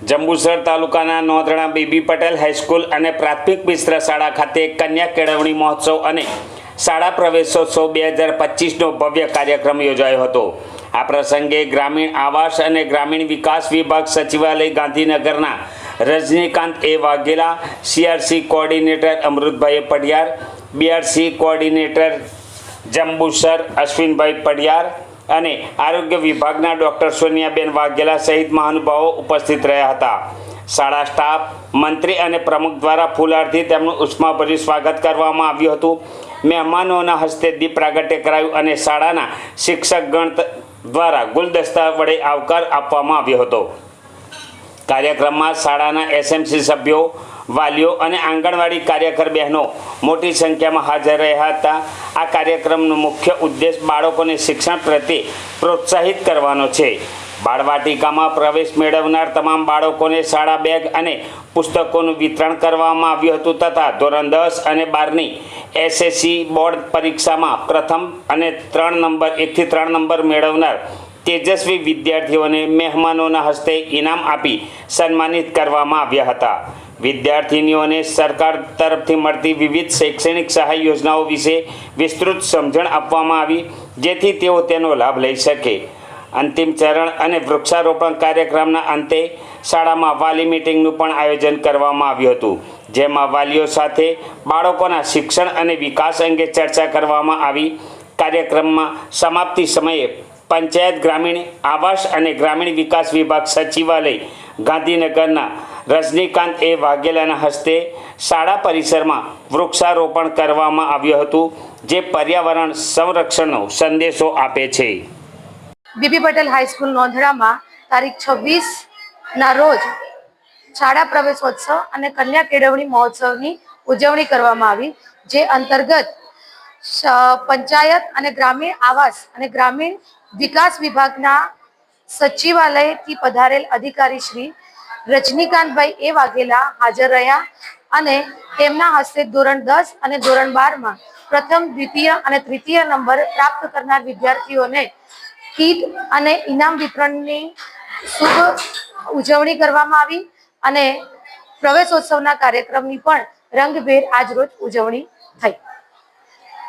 જંબુસર તાલુકાના નોંધણા BB Patel high school અને પ્રાથમિક મિશ્ર શાળા ખાતે કન્યા કેળવણી મહોત્સવ અને શાળા પ્રવેશોત્સવ બે હજાર પચીસનો ભવ્ય કાર્યક્રમ યોજાયો હતો. આ પ્રસંગે ગ્રામીણ આવાસ અને ગ્રામીણ વિકાસ વિભાગ સચિવાલય ગાંધીનગરના Rajnikant A Vaghela, CRC coordinator Amrutbhai Padhiyar, BRC coordinator Jambusar Ashwinbhai Padiyar અને આરોગ્ય વિભાગના ડૉક્ટર સોનિયાબેન વાઘેલા સહિત મહાનુભાવો ઉપસ્થિત રહ્યા હતા. શાળા સ્ટાફ, મંત્રી અને પ્રમુખ દ્વારા ફૂલહારથી તેમનું ઉષ્માભર્યું સ્વાગત કરવામાં આવ્યું હતું. મહેમાનોના હસ્તે દીપ પ્રાગટ્ય કરાયું અને શાળાના શિક્ષકગણ દ્વારા ગુલદસ્તા વડે આવકાર આપવામાં આવ્યો હતો. કાર્યક્રમમાં શાળાના એસએમસી સભ્યો, વાલીઓ અને આંગણવાડી કાર્યકર બહેનો મોટી સંખ્યામાં હાજર રહ્યા હતા. આ કાર્યક્રમનો મુખ્ય ઉદ્દેશ બાળકોને શિક્ષણ પ્રત્યે પ્રોત્સાહિત કરવાનો છે. બાળવાટિકામાં પ્રવેશ મેળવનાર તમામ બાળકોને શાળા બેગ અને પુસ્તકોનું વિતરણ કરવામાં આવ્યું હતું તથા ધોરણ દસ અને બારની એસએસસી બોર્ડ પરીક્ષામાં પ્રથમ અને ત્રણ નંબર એકથી ત્રણ નંબર મેળવનાર તેજસ્વી વિદ્યાર્થીઓને મહેમાનોના હસ્તે ઇનામ આપી સન્માનિત કરવામાં આવ્યા હતા. વિદ્યાર્થીનીઓને સરકાર તરફથી મળતી વિવિધ શૈક્ષણિક સહાય યોજનાઓ વિશે વિસ્તૃત સમજણ આપવામાં આવી, જેથી તેઓ તેનો લાભ લઈ શકે. અંતિમ ચરણ અને વૃક્ષારોપણ કાર્યક્રમના અંતે શાળામાં વાલી મિટિંગનું પણ આયોજન કરવામાં આવ્યું હતું, જેમાં વાલીઓ સાથે બાળકોના શિક્ષણ અને વિકાસ અંગે ચર્ચા કરવામાં આવી. કાર્યક્રમમાં સમાપ્તિ સમયે પંચાયત ગ્રામીણ, આવાસ અને ગ્રામીણ વિકાસ વિભાગ સચિવાલય, ગાંધીનગરના રજનીકાંત એ વાઘેલાના હસ્તે શાળા પરિસરમાં વૃક્ષારોપણ કરવામાં આવ્યું હતું, જે પર્યાવરણ સંરક્ષણનો સંદેશો આપે છે. બીબી પટેલ હાઈસ્કૂલ નોંધણામાં તારીખ છવ્વીસ ના રોજ શાળા પ્રવેશોત્સવ અને કન્યા કેળવણી મહોત્સવની ઉજવણી કરવામાં આવી, જે અંતર્ગત પંચાયત અને ગ્રામીણ આવાસ અને ગ્રામીણ વિકાસ વિભાગના સચિવાલયથી પધારેલ અધિકારી શ્રી રજનીકાંતભાઈ એ વાઘેલા હાજર રહ્યા અને તેમના હસ્તે ધોરણ દસ અને ધોરણ બારમાં પ્રથમ, દ્વિતીય અને તૃતીય નંબર પ્રાપ્ત કરનાર વિદ્યાર્થીઓને કીટ અને ઇનામ વિતરણની શુભ ઉજવણી કરવામાં આવી અને પ્રવેશોત્સવના કાર્યક્રમની પણ રંગભેર આજરોજ ઉજવણી થઈ.